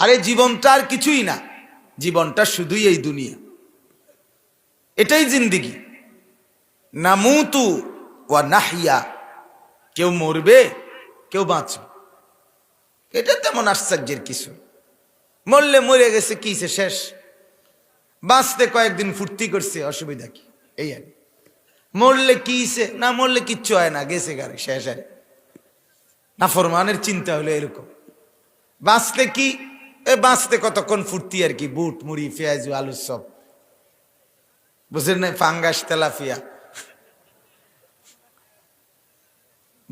আরে জীবনটা আর কিছুই না। জীবনটা শুধুই এই দুনিয়া। এটাই জিন্দিগি। না মুতু ওয়া নাহিয়া। কেউ মরবে, কেউ বাঁচবে। এটা তেমন আশ্চর্যের কিছু। মরলে মরে গেছে কিসে শেষ? বাঁচতে কয়েকদিন ফুর্তি করছে, অসুবিধা কি? এই আর। মরলে কিসে না মরলে কিচ্ছু হয় না, গেছে গারে শেষ আর না ফরমানের চিন্তা হলো এরকম। বাঁচতে কি এ বাঁচতে কতক্ষণ ফুর্তি আর কি? বুট, মুড়ি, পেঁয়াজ, আলু সব। বুঝলেন না? ফাঙ্গাস তেলাফিয়া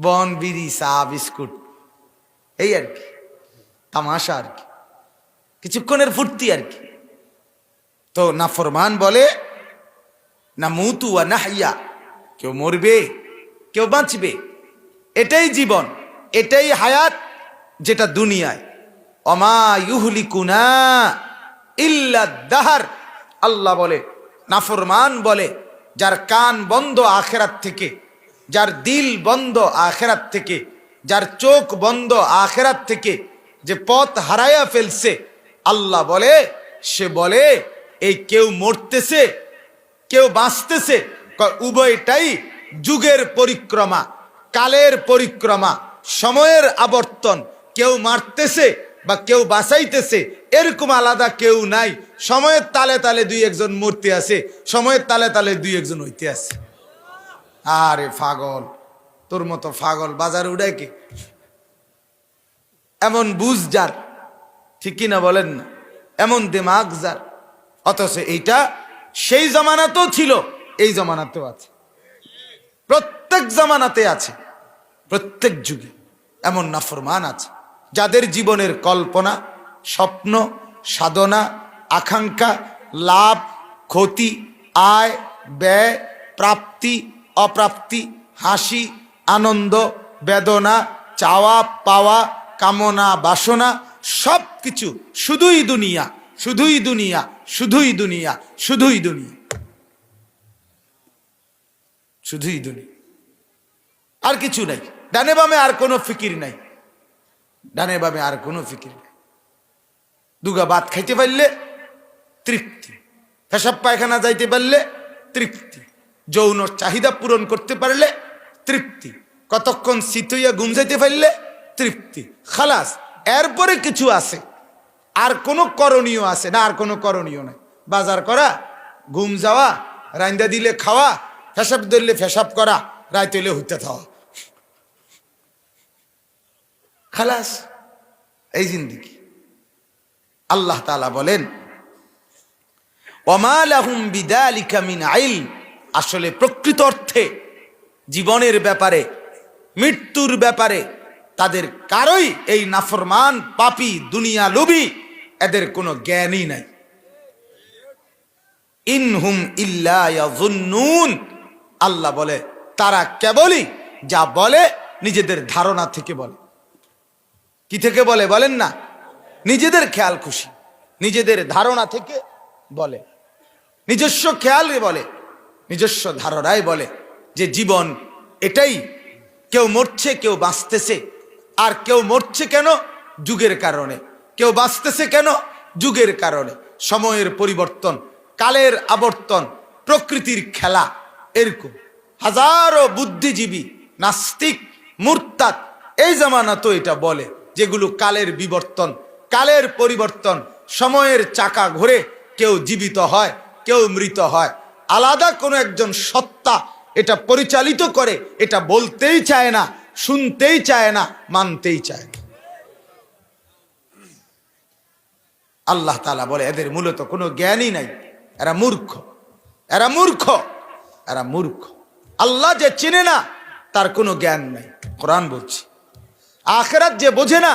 বন, বিড়ি, চা, বিস্কুট। এই আর কি। তামাশা আর কি। কিছুক্ষণের ফুর্তি আর কি। তো না ফরমান বলে, না মুতু আর না হাইয়া কেউ মরবে, কেউ বাঁচবে। এটাই জীবন, এটাই হায়াত, যেটা দুনিয়ায়। অমা ইউহলিকুনা ইল্লা দাহার। আল্লাহ বলে, নাফরমান বলে, যার কান বন্ধ আখেরাত থেকে, যার দিল বন্ধ আখেরাত থেকে, যার চোখ বন্ধ আখেরাত থেকে, যে পথ হারাইয়া ফেলছে, আল্লাহ বলে, সে বলে, এই কেউ মরতেছে, কেউ বাঁচতেছে উভয়টাই যুগের পরিক্রমা, কালের পরিক্রমা, সময়ের আবর্তন, কেউ মারতেছে বা কেউ বাঁচাইতেছে, এরকম আলাদা কেউ নাই। সময়ের তালে তালে দুই একজন মূর্তি আছে, সময়ের তালে তালে দুই একজন হইতে আছে। আরে ফাগল, তোর মতো ফাগল বাজার উড়ায় কে? এমন বুঝ যার, ঠিক কিনা বলেন না? এমন দিমাগ যার। অথচ এইটা সেই জমানাতেও ছিল, এই জমানাতেও আছে। প্রত্যেক জামানাতে আছে, প্রত্যেক যুগে এমন নাফরমান আছে। যাদের জীবনের কল্পনা, স্বপ্ন, সাধনা, আকাঙ্ক্ষা, লাভ, ক্ষতি, আয়, ব্যয়, প্রাপ্তি, অপ্রাপ্তি, হাসি, আনন্দ, বেদনা, চাওয়া, পাওয়া, কামনা, বাসনা সব কিছু শুধুই দুনিয়া শুধুই দুনিয়া শুধুই দুনিয়া শুধুই দুনিয়া। শুধুই দুনিয়া। আর কিছু নাই। ডানে বামে আর কোনো ফিকির নাই। ডানে বামে আর কোনো ফিকির নাই। দুগা ভাত খাইতে পারলে তৃপ্তি, পেশাব পায়খানা যাইতে পারলে তৃপ্তি, যৌন চাহিদা পূরণ করতে পারলে তৃপ্তি, কতক্ষণ শীতইয়া গুম যাইতে পারলে তৃপ্তি। খালাস, এরপরে কিছু আছে, আর কোনো করণীয় আছে না, আর কোনো করণীয় নাই। বাজার করা, ঘুম যাওয়া রান্দা দিলে খাওয়া ফেসাব ধরলে ফেসাব করা রায় হইতে থাওয়া। খালাস। এই জিন্দিগি। আল্লাহ তালা বলেন ওমালাহুম বিদালিকা মিন আইল। আসলে প্রকৃত অর্থে জীবনের ব্যাপারে, মৃত্যুর ব্যাপারে তাদের কারোই এই নাফরমান, পাপি, দুনিয়া লোভী এদের কোনো জ্ঞানই নাই। ইনহুম ইয়াযুন্নুন। আল্লাহ বলে, তারা কেবলই যা বলে, নিজেদের ধারণা থেকে বলে। কি থেকে বলে বলেন না? নিজেদের খেয়াল খুশি। নিজেদের ধারণা থেকে বলে। নিজস্ব খেয়াল বলে। নিজস্ব ধারণায় বলে যে জীবন এটাই। কেউ মরছে, কেউ বাঁচতেছে। আর কেউ মরছে কেন? যুগের কারণে। কেউ বাঁচতেছে কেন? যুগের কারণে। সময়ের পরিবর্তন, কালের আবর্তন, প্রকৃতির খেলা এরকম। হাজারো বুদ্ধিজীবী, নাস্তিক, মুরতাদ, এই জামানা তো এটা বলে। যেগুলো কালের বিবর্তন, কালের পরিবর্তন, সময়ের চাকা ঘুরে কেউ জীবিত হয়, কেউ মৃত হয়। আলাদা কোনো একজন সত্তা এটা পরিচালিত করে, এটা বলতেই চায় না, শুনতেই চায় না, মানতেই চায় না। আল্লাহ তালা বলে, এদের মূলত কোনো জ্ঞানই নাই। এরা মূর্খ। এরা মূর্খ। এরা মূর্খ। আল্লাহ যে চিনে না, তার কোনো জ্ঞান নাই। কোরআন বলছি আখেরাত যে বোঝে না,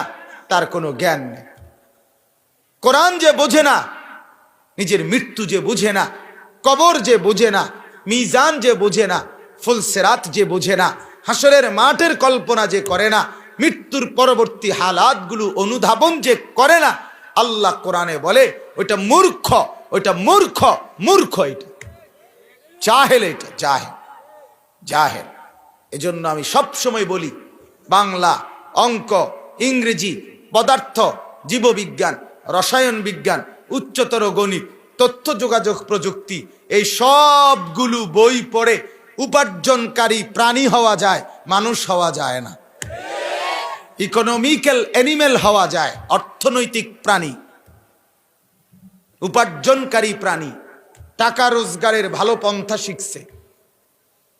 তার কোনো জ্ঞান নেই। কোরআন যে বোঝে না, নিজের মৃত্যু যে বুঝে না, কবর যে বোঝে না, মিজান যে বোঝে না ফুলসেরাত যে বোঝে না হাসরের মাঠের কল্পনা যে করে না, মৃত্যুর পরবর্তী হালাতগুলো অনুধাবন যে করে না, আল্লাহ কোরআনে বলে, ওইটা মূর্খ ওইটা মূর্খ মূর্খ এটা। জাহেল এটা, জাহেল জাহেল। এজন্য আমি সব সময় বলি, বাংলা অঙ্ক, ইংরেজি, পদার্থ, জীববিজ্ঞান, রসায়ন বিজ্ঞান, উচ্চতর গণিত, তথ্য যোগাযোগ প্রযুক্তি, এই সবগুলো বই পড়ে উপার্জনকারী প্রাণী হওয়া যায়, মানুষ হওয়া যায় না। ইকোনমিক্যাল অ্যানিমেল হওয়া যায়, অর্থনৈতিক প্রাণী। উপার্জনকারী প্রাণী, টাকা রোজগারের ভালো পন্থা শিখছে।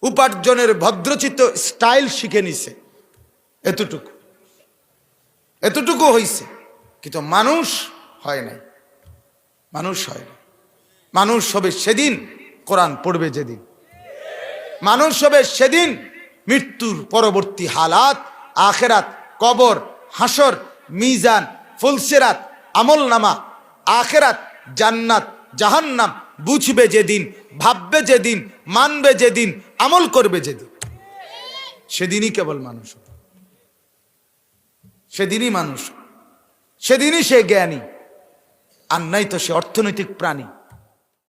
উপার্জনের ভদ্রচিত স্টাইল শিখে নিছে। এতটুকু। এতটুকু হইছে, কিন্তু মানুষ হয় নাই। মানুষ হয় না মানুষ হবে সেদিন, কোরআন পড়বে যেদিন। মানুষ হবে সেদিন, মৃত্যুর পরবর্তী হালাত, আখেরাত, কবর হাসর মিজান, ফুলসেরাত আমল নামা আখেরাত, জান্নাত, জাহান্নাম, বুঝবে যেদিন, ভাববে যেদিন, মানবে যেদিন, আমল করবে যেদিন। সেদিনই কেবল মানুষ। সেদিনই মানুষ সেদিনই সে জ্ঞানী। আর নাই তো সে অর্থনৈতিক প্রাণী।